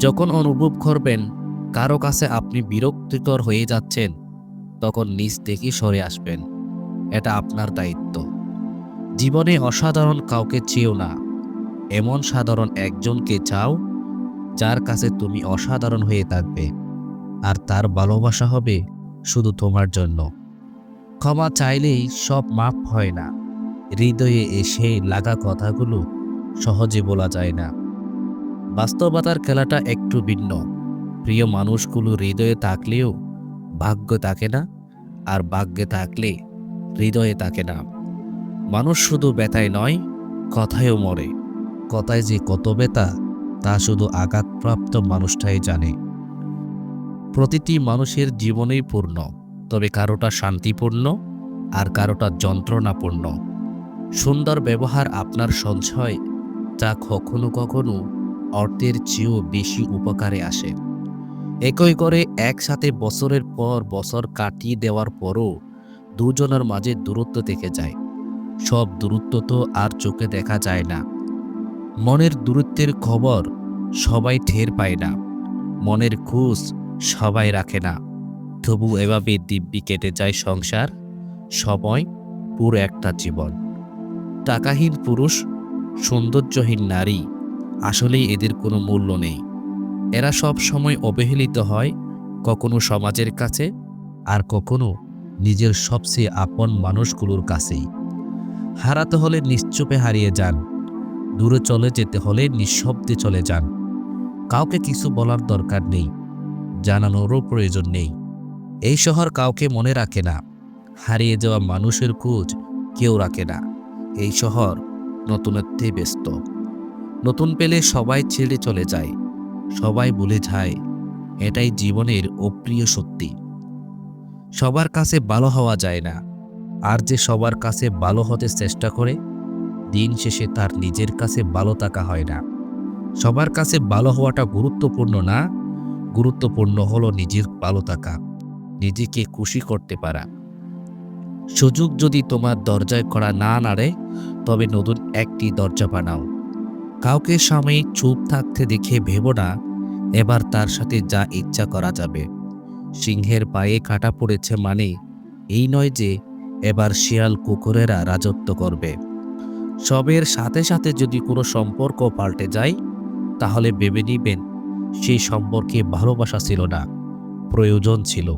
যখন অনুভব করবেন কারও কাছে আপনি বিরক্তিকর হয়ে যাচ্ছেন, তখন নিজ থেকেই সরে আসবেন। এটা আপনার দায়িত্ব। জীবনে অসাধারণ কাউকে চেয়েও না। এমন সাধারণ একজনকে চাও যার কাছে তুমি অসাধারণ হয়ে থাকবে। আর তার ভালোবাসা হবে শুধু তোমার জন্য। ক্ষমা চাইলেই সব মাপ হয় না। হৃদয়ে এসে লাগা কথাগুলো সহজে বলা যায় না। বাস্তবতার খেলাটা একটু ভিন্ন। প্রিয় মানুষগুলো হৃদয়ে থাকলেও ভাগ্য থাকে না, আর ভাগ্যে থাকলে হৃদয়ে থাকে না। মানুষ শুধু ব্যথায় নয়, কথায়ও মরে। কথায় যে কত ব্যথা, তা শুধু আঘাতপ্রাপ্ত মানুষটাই জানে। প্রতিটি মানুষের জীবনেই পূর্ণ, তবে কারোটা শান্তিপূর্ণ আর কারোটা যন্ত্রণাপূর্ণ। সুন্দর ব্যবহার আপনার সঞ্চয় যা কখনো কখনো অর্থের চেয়েও বেশি উপকারে আসে। একই করে একসাথে বছরের পর বছর কাটিয়ে দেওয়ার পরও দুজনের মাঝে দূরত্ব থেকে যায়। সব দূরত্ব তো আর চোখে দেখা যায় না। মনের দূরত্বের খবর সবাই ঠের পায় না। মনের খুশ সবাই রাখে না। তবু এভাবে দিব্যি কেটে যায় সংসার, সময়, পুরো একটা জীবন। টাকাহীন পুরুষ, সৌন্দর্যহীন নারী আসলেই এদের কোনো মূল্য নেই। এরা সব সময় অবহেলিত হয় কখনো সমাজের কাছে আর কখনো নিজের সবচেয়ে আপন মানুষগুলোর কাছেই। হারাতে হলে নিশ্চুপে হারিয়ে যান, দূরে চলে যেতে হলে নিঃশব্দে চলে যান। কাউকে কিছু বলার দরকার নেই, জানানোরও প্রয়োজন নেই। এই শহর কাউকে মনে রাখে না, হারিয়ে যাওয়া মানুষের খোঁজ কেউ রাখে না। এই শহর নতুনত্বে ব্যস্ত। নতুন পেলে সবাই ছেড়ে চলে যায়। সবাই বলে যায়, এটাই জীবনের অপ্রিয় সত্যি। সবার কাছে ভালো হওয়া যায় না। আর যে সবার কাছে ভালো হতে চেষ্টা করে, দিন শেষে তার নিজের কাছে ভালো থাকা হয় না। সবার কাছে ভালো হওয়াটা গুরুত্বপূর্ণ না। গুরুত্বপূর্ণ হলো নিজের ভালো থাকা, নিজেকে খুশি করতে পারা। সুযোগ যদি তোমার দরজায় করা না নাড়ে, তবে নতুন একটি দরজা বানাও। কাউকে সাময়িক চুপ থাকতে দেখে ভেবো না, এবার তার সাথে যা ইচ্ছা করা যাবে। সিংহের পায়ে কাটা পড়েছে মানে এই নয় যে এবার শিয়াল কুকুরেরা রাজত্ব করবে। সবের সাথে সাথে যদি কোনো সম্পর্ক পাল্টে যায়, তাহলে ভেবে নিবেন, সেই সম্পর্কে ভালোবাসা ছিল না, প্রয়োজন ছিল।